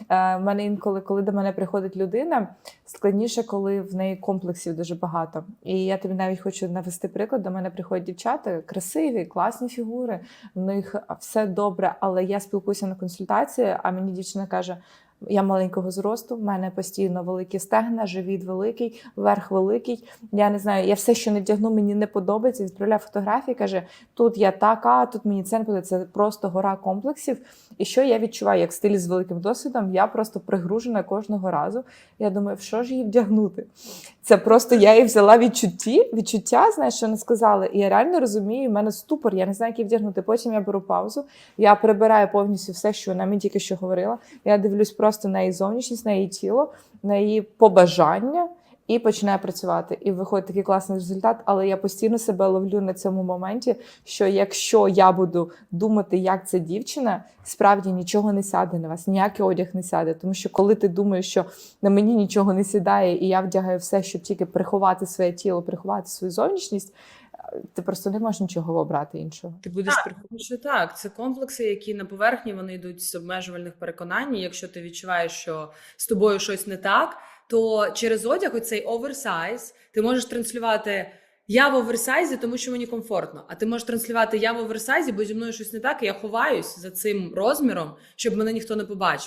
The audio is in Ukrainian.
Е, в мене інколи, коли до мене приходить людина, складніше, коли в неї комплексів дуже багато. І я тобі навіть хочу навести приклад. До мене приходять дівчата, красиві, класні фігури, в них все добре, але я спілкуюся на консультації, а мені дівчина каже. Я маленького зросту, в мене постійно великі стегна, живіт великий, верх великий. Я не знаю, я все, що не вдягну, мені не подобається. Відправляю фотографії, каже: тут я така, тут мені це не подобається. Це просто гора комплексів. І що я відчуваю як стилі з великим досвідом? Я просто пригружена кожного разу. Я думаю, що ж її вдягнути? Це просто я її взяла відчутті, відчуття, знаєш, що не сказали. І я реально розумію, в мене ступор, я не знаю, як її вдягнути. Потім я беру паузу, я прибираю повністю все, що вона мені тільки що говорила. Я дивлюсь просто на її зовнішність, на її тіло, на її побажання. І починаю працювати, і виходить такий класний результат. Але я постійно себе ловлю на цьому моменті, що якщо я буду думати, як ця дівчина, справді нічого не сяде на вас, ніякий одяг не сяде. Тому що коли ти думаєш, що на мені нічого не сідає, і я вдягаю все, щоб тільки приховати своє тіло, приховати свою зовнішність, ти просто не можеш нічого обрати іншого. Ти будеш. Тому що так, це комплекси, які на поверхні вони йдуть з обмежувальних переконань. Якщо ти відчуваєш, що з тобою щось не так, то через одяг, оцей оверсайз, ти можеш транслювати. Я в оверсайзі, тому що мені комфортно. А ти можеш транслювати я в оверсайзі, бо зі мною щось не так, і я ховаюсь за цим розміром, щоб мене ніхто не побачив.